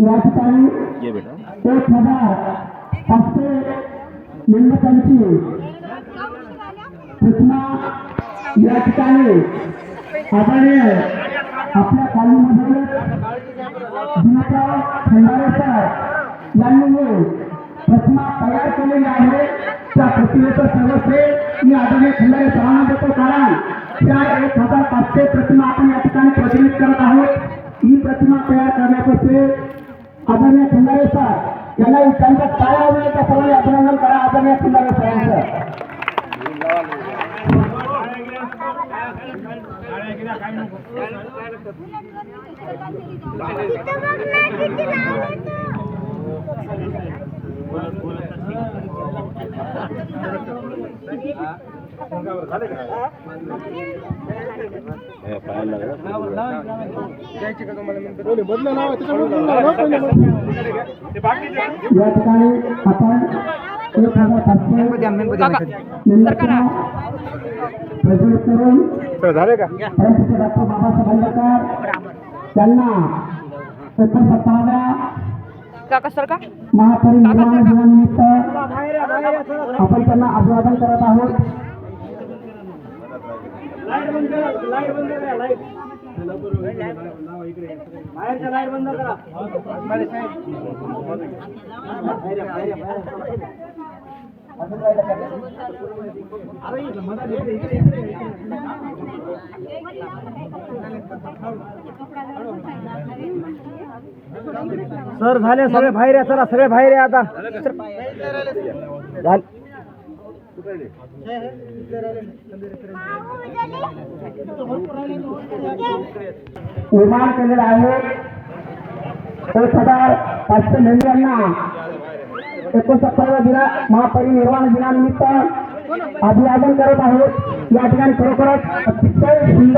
या ठिकाणी एक हजार पाचशे मेंढकांची प्रतिमा या ठिकाणी. आदरणीय आपल्या कॉलनीमध्ये दिनकर खंडारे सर यांनी प्रतिमा तयार केलेली आहे. त्या प्रतिमेचं सर्व श्रेय मी आदरणीय खंडारे सरांना देतो कारण त्या एक हजार पाचशे प्रतिमा आपण या ठिकाणी प्रचलित करत आहोत. ही प्रतिमा तयार करण्याचं श्रेय आदरणीय खंडारे सर यांना त्यांच्या टाळ्या वगैरे सर्वांनी अभिनंदन करा आदरणीय खंडारे या ठिकाणी आपण एक हजार पाचशे मेंढ्यांना प्रज्वलित करून झाले का? परमपूज्य डॉक्टर बाबासाहेब आंबेडकर त्यांना एकोणसत्तराव्या काका सर का? महापरिनिर्वाण दिनानिमित्त आपण त्यांना अभिवादन करत आहोत. सर झाले सगळे बाहेर या चला सगळे बाहेर या आता निर्माण केलेला आहे. एक हजार पाचशे मेंढ्यांना एकोणसत्तराव्या दिना महापरिनिर्वाण दिनानिमित्त अभिवादन करत आहोत. या ठिकाणी खरोखरच अतिशय सुंदर